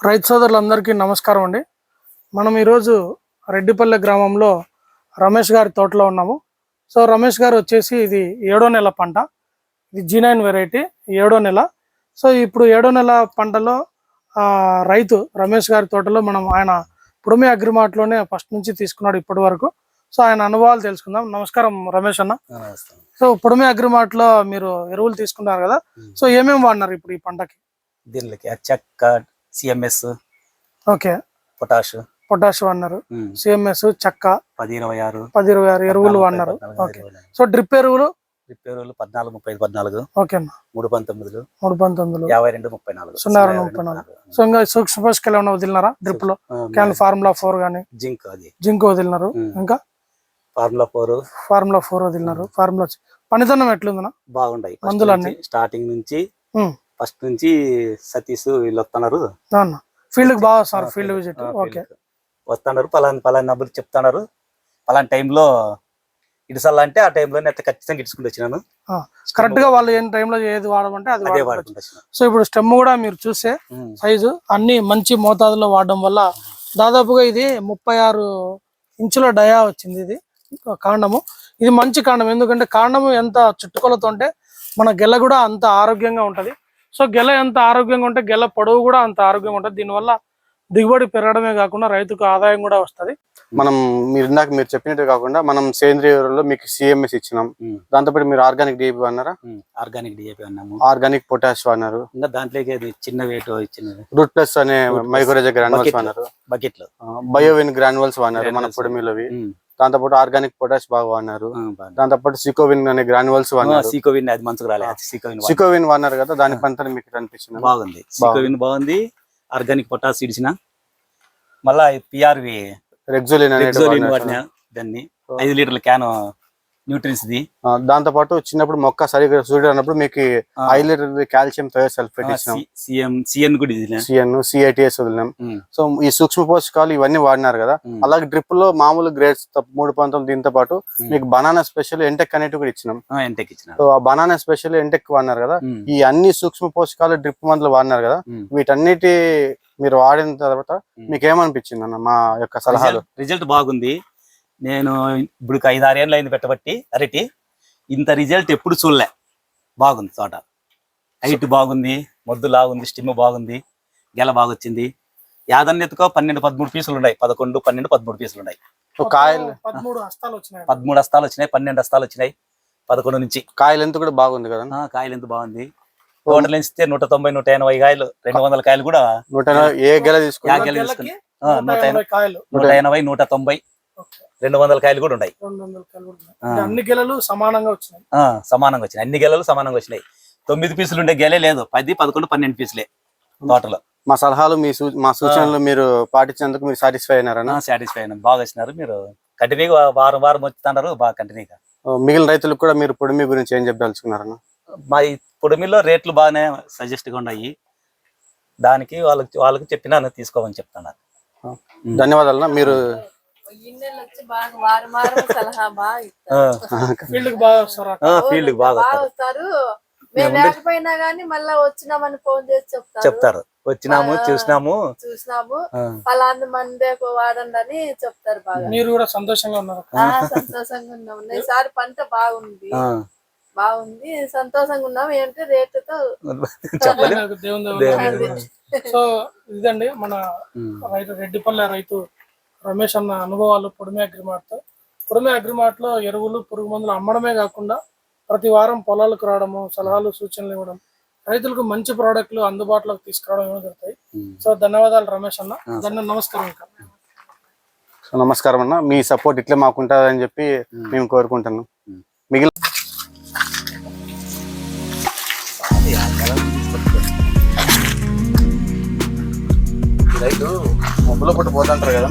రైతు సోదరులందరికీ నమస్కారం అండి. మనం ఈరోజు రెడ్డిపల్లె గ్రామంలో రమేష్ గారి తోటలో ఉన్నాము. సో రమేష్ గారు వచ్చేసి ఇది ఏడో నెల పంట. ఇది జీ నైన్ వెరైటీ ఏడో నెల. సో ఇప్పుడు ఏడో నెల పంటలో ఆ, రైతు రమేష్ గారి తోటలో మనం ఆయన పుడమి అగ్రిమార్ట్లోనే ఫస్ట్ నుంచి తీసుకున్నాడు ఇప్పటి వరకు. సో ఆయన అనుభవాలు తెలుసుకుందాం. నమస్కారం రమేష్ అన్న. సో పుడమి అగ్రిమార్ట్లో మీరు ఎరువులు తీసుకున్నారు కదా. సో ఏమేమి వాడినారు ఇప్పుడు ఈ పంటకి? దీనికి చెక్క సిఎంఎస్ ఓకే. పొటాష్. పొటాష్ వాడినారు సిఎంఎస్ చెక్క. పది ఇరవై ఆరు పది ఇరవై ఆరు ఎరువులు ఓకే. సో డ్రిప్ ఎరువులు? రిపేరులు పద్నాలుగు ముప్పై ఐదు పద్నాలుగు. ఓకే అన్న. మూడు పంతొమ్మిదిలు. మూడు పంతొమ్మిదిలో. యాభై రెండు ముప్పై నాలుగు. సున్నా రెండు ముప్పై నాలుగు. సో ఇంకా సూక్ష్మ పోషకాలు ఏమైనా వదిలినారా డ్రిప్లో క్యాన్ ఫార్ములా ఫోర్ గానీ జింక్ అది. జింక్ వదిలినారు. ఇంకా? Formula four. ఫార్ములా ఫోర్ వదిలినారు. ఫార్ములా పనితనం ఎట్లుందన్నా బాగుంటాయి? నుంచి, స్టార్టింగ్ నుంచి. ఫస్ట్ నుంచి సతీష్ వీళ్ళు వస్తున్నారు. ఫీల్డ్కి బాగా వస్తారు ఫీల్డ్ విజిట్ ఓకే. వస్తున్నారు. పలాని పలాని నబ్బులు చెప్తున్నారు. పలాని టైంలో ఇడిసల్లా అంటే ఆ టైంలోనే అయితే ఖచ్చితంగా ఇడుచుకుంటూ వచ్చినాను. కరెక్ట్గా వాళ్ళు ఏం టైంలో ఏది వాడమంటే అది అదే వాడుకుంటూ సో ఇప్పుడు స్టెమ్ కూడా మీరు చూస్తే. సైజు అన్ని మంచి మోతాదులో వాడడం వల్ల దాదాపుగా ఇది ముప్పై ఆరు ఇంచుల డయా వచ్చింది ఇది కాండము. ఇది మంచి కాండం ఎందుకంటే కాండము ఎంత చుట్టుకొలతో ఉంటే మన గెల కూడా అంత ఆరోగ్యంగా ఉంటది. సో గెల ఎంత ఆరోగ్యంగా ఉంటే గెల పొడవు కూడా అంత ఆరోగ్యంగా ఉంటుంది దీనివల్ల దిగుబడి పెరగడమే కాకుండా రైతుకు ఆదాయం కూడా వస్తది మనం మీరు ఇందాక మీరు చెప్పినట్టు కాకుండా మనం సేంద్రియ ఎరువుల్లో మీకు సిఎంఎస్ ఇచ్చినాం. దాంతోపాటు మీరు ఆర్గానిక్ డిఏపి అన్నారా. ఆర్గానిక్ డిఏపి అన్నాము ఆర్గానిక్ పొటాష్ అన్నారు ఇంకా దాంట్లోకి అది చిన్న వెయిట్ ఇచ్చినది రూట్ ప్లస్ అనే. మైక్రోజ గ్రాన్యువల్స్. అన్నారు బకెట్లు బయోవిన్ గ్రాన్యువల్స్ అన్నారు మన. పొడిమిలోవి. దాంతోపాటు ఆర్గానిక్ పొటాష్ బాగా వాడినారు. దాంతోపాటు సికోవిన్ అనే గ్రాన్యువల్స్ వాడినారు సీకోవిన్ అది మంచిగా రాలే. అది సీకోవిన్ వాడినారు కదా దాని పంట మీకు అనిపించింది బాగుంది. సీకోవిన్ బాగుంది. ఆర్గానిక్ పొటాస్ ఇడిచిన. మళ్ళా పిఆర్వి రెగ్జోలిన్ రెగ్జోలిన్. వాడిన దాన్ని. ఐదు లీటర్ల క్యాన్ న్యూట్రియన్స్ ది. ఆ, దాంతో పాటు చిన్నప్పుడు మొక్క సరిగ్గా చూడనప్పుడు మీకు ఆ, ఐదు లీటర్ కాల్షియం సల్ఫేట్ ఇచ్చినాం సిఎన్ కూడా ఇది సిఎన్ సిఐటిఎస్ వదిలినాం. సో ఈ సూక్ష్మ పోషకాలు ఇవన్నీ వాడినారు కదా. అలాగే డ్రిప్లో మామూలు గ్రేడ్స్ మూడు పంతొమ్మిది దీంతో పాటు మీకు బనానా స్పెషల్ ఎంటెక్ అనేటివి కూడా ఇచ్చినాం. ఎంటెక్ ఇచ్చిన సో ఆ బనానా స్పెషల్ ఎంటెక్ వాడినారు కదా. ఈ అన్ని సూక్ష్మ పోషకాలు డ్రిప్ మందులు వాడినారు కదా. వీటన్నిటి మీరు వాడిన తర్వాత. మీకు ఏమనిపించింది అన్న మా యొక్క సలహాలు? రిజల్ట్ బాగుంది. నేను ఇప్పుడు ఐదు ఆరు ఏళ్ళు అయింది పెట్టబట్టి అరటి ఇంత రిజల్ట్ ఎప్పుడు చూడలే. బాగుంది తోట. హైట్ బాగుంది మొద్దు లాగుంది స్టిమ్ బాగుంది గెల బాగా వచ్చింది యాదన్న ఎత్తుకో పన్నెండు పదమూడు పీసులు ఉన్నాయి. పదకొండు పన్నెండు పదమూడు పీసులు ఉన్నాయి. సో కాయలు. పదమూడు హస్తాలు వచ్చినాయి. పదమూడు హస్తాలు వచ్చినాయి పన్నెండు హస్తాలు వచ్చినాయి. పదకొండు నుంచి. కాయలు ఎంత కూడా బాగుంది కదా? ఆ, కాయలు ఎంత బాగుంది. టోటల్ ఎంచితే నూట తొంభై నూట ఎనభై కాయలు. రెండు వందల కాయలు కూడా నూట ఎనభై- ఏ గెల తీసుకుని. నూట ఎనభై కాయలు. నూట తొంభై. రెండు వందల కాయలు కూడా ఉన్నాయి. అన్ని గెలలు సమానంగా వచ్చినాయి. ఆ సమానంగా వచ్చినాయి. అన్ని గెలలు సమానంగా వచ్చినాయి. తొమ్మిది పీసులు ఉండే గెలే లేదు. పది పదకొండు పన్నెండు పీసులే టోటల్. మా సలహాలు మీ సూ- మా సూచనలు మీరు పాటించినందుకు మీరు సాటిస్ఫై అయినారన్న సాటిస్ఫై అయినా. బాగా వచ్చినారు మీరు కంటిన్యూగా వారం వారం వచ్చుతున్నారు. బాగా కంటిన్యూగా మిగిలిన రైతులకు కూడా మీరు పొడిమి గురించి ఏం చెప్పదలుచుకున్నారన్న? మా ఈ పొడిమిలో రేట్లు బాగానే సజెస్ట్గా ఉన్నాయి. దానికి వాళ్ళకి వాళ్ళకి చెప్పినా తీసుకోమని చెప్తున్నారు. ధన్యవాదాలు మీరు వచ్చి బాగా వారం వారం సలహా బాగా ఫీల్డ్ బాగా వస్తారా? ఫీల్డ్ బాగా బాగా వస్తారు. వస్తారు. మేము లేకపోయినా గానీ మళ్ళా వచ్చినామని ఫోన్ చేసి చెప్తారు. చెప్తారు. వచ్చినాము. చూసినాము. చూసినాము. ఫలాంది మందే వాడండి అని చెప్తారు బాగా. మీరు కూడా సంతోషంగా ఉన్నారు? ఆ, సంతోషంగా ఉన్నాం. ఈసారి పంట బాగుంది. ఆ. బాగుంది. సంతోషంగా ఉన్నాం. ఏంటి రేటుతో. సో ఇదండి మన. రైతు రెడ్డిపల్లె రైతు రమేష్ అన్న అనుభవాలు పొడిమి అగ్రిమార్ట్ పొడిమి అగ్రిమార్ట్లో ఎరువులు పురుగు మందులు అమ్మడమే కాకుండా ప్రతి వారం పొలాలకు రావడము సలహాలు సూచనలు ఇవ్వడం రైతులకు మంచి ప్రోడక్ట్లు అందుబాటులోకి తీసుకురావడం ఏమో జరుగుతాయి. సో ధన్యవాదాలు రమేష్ అన్న ధన్య నమస్కారం సో నమస్కారం అన్న మీ సపోర్ట్ ఇట్లే మాకు ఉంటుందని చెప్పి. మేము కోరుకుంటున్నాం. మిగిలిన. రైతు మబ్బులో పుట్టి పోతుంటారు కదా